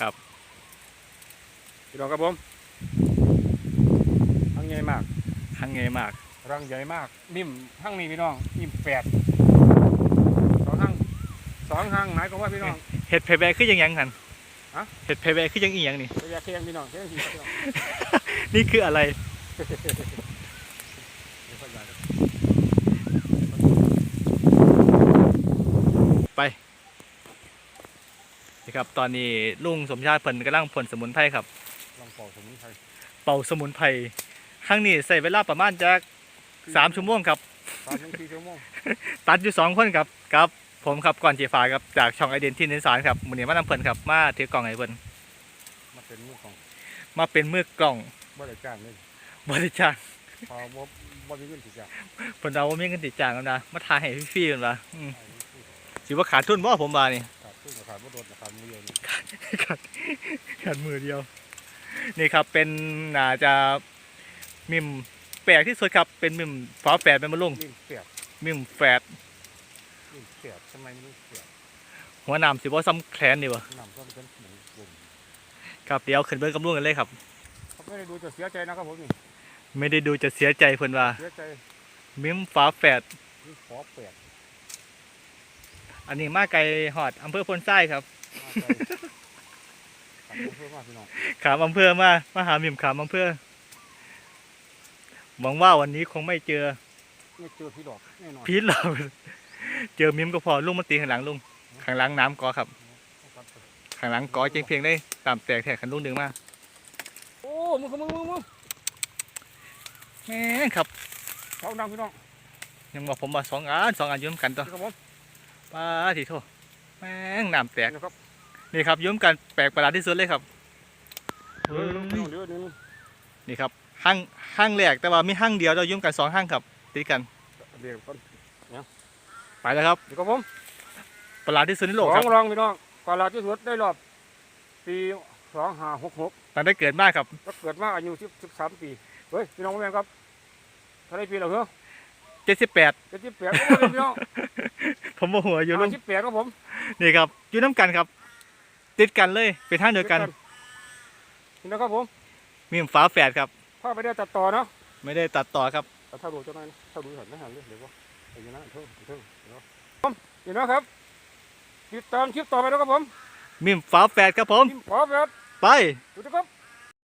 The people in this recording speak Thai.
ครับพี่น้องครับผมทั้งใหญ่มากข้างไงมากรังใหญ่มาก นิ่มทั้งนี้พี่น้องนิ่มแปดสองห้างสองห้างหมายความว่าพี่น้องเห็ดเพแบคือยังยังทันฮะเห็ดเพแบคือยังอีหยังนี่ระยะเคียงพี่น้องเคียงพี่น้องนี่คืออะไรเดี๋ยวค่อยย้าย นี่ครับตอนนี้ลุงสมชาติเพิ่นกำลังผลสมุนไพรครับ ลองปอกสมุนไพรเป่าสมุนไพรครั้งนี้ใส่เวลาประมาณจักสามชั่วโมงครับ สามถึงสี่ชั่วโมงตัดอยู่สองคนครับครับผมครับก่อนจีฟ้าครับจากช่องไอเดนที่นิสานครับมือนี้มานำเพิ่นครับมาถือกล่องให้เพิ่นมาเป็นมือของมาเป็นมือกล่องบริการเลยบริจาคพอบ่บ่มีเงินสิจ้ะเพิ่นเอาว่ามีเงินติดจ้างกันนะมาทายให้ฟรีๆกันว่าอืมสิว่าขาดทุนบ่ผมว่านี่ ขาดทุนกับขาดบ่โดนกับขาดมือเดียวนี่ขาดขาดมือเดียว นี่ครับเป็นน่าจะมิมแปลกที่สุดครับ เป็นมิมฝาแฝดเป็นมะลุงนิ่มเปียกมิมแฝดนิ่มเปียกทำไมไม่รู้เปียกหัวหน้ำสิบ่ซ้ำแขนนี่บ่น้ำก็เป็นหมูบุ่มครับเดี๋ยวขึ้นเบิ่งกับลุงกันเลยครับ เขาไม่ได้ดูจะเสียใจนะครับผมนี่ไม่ได้ดูจะเสียใจเพิ่นว่า เสียใจ มิมฝาแฝดนี่ขอเปียก อันนี้มาไกลฮอดอำเภอพนทรายครับมาใจขันเพิ่มมากพี่น้องขามอำเภอมามาหาหมิมขามอำเภอหวังว่าวันนี้คงไม่เจอไม่เจอพี่ดอกแน่นอนพีทเราเจอมิมก็พอลุงมาตีข้างหลังลุงข้างหลังน้ำกอครับข้างหลังกอเจียงเพียงได้ตามแตกแทกขันลุงดึงมาโอ้มึงมึงมึงมึงแม่งครับเขาดังพี่น้องยังบอกผมว่าสองอันสองอันอยืมกันตัวนี่ครับผม ป้าทีโทแม่งน้ำแตกนี่นะครับนี่ครับอยืมกันแปลกประหลาดที่สุดเลยครับเดี๋ยวเดี๋ยวเดี๋ยวเดี๋ยวนี่ครับห้างห้างแรกแต่ว่ามีห้างเดียวเรายืมกันสองห้างครับติดกันเดี๋ยวก่อนไปแล้วครับเดี๋ยวครับผมประหลาดที่สุดในสโลกอครับงรองพี่น้องกว่าลาที่สุดได้รอบปีสองห้าหกหกตั้งได้เกิดมากครับก็เกิดมาอายุสิบสิบสามปีเฮ้ยพี่น้องแม่นครับเท่าไรปีแล้วเหรอ เจ็ดสิบแปดเจ็ดสิบแปดก็ไม่พี่น้องผมโมโหอยู่ลุงสิบแปดครับผมนี่ครับอยู่น้ำกันครับ ติดกันเลยเป็นทางเดียวกันนี่นะครับผมมีฝาแฝดครับถ้าไปได้ตัดต่อเนาะไม่ได้ตัดต่อครับแต่ถ้าดูเจ้าหน่อยนะถ้าดูหันไม่หันเลยเดี๋ยวว่าไอ้ยันนะเท่าเท่าเดี๋ยวผมเห็นนะครับติดตามคลิปต่อไปนะครับผมมีฝาแฝดครับผมทีมขอแบบไปดูนะครับ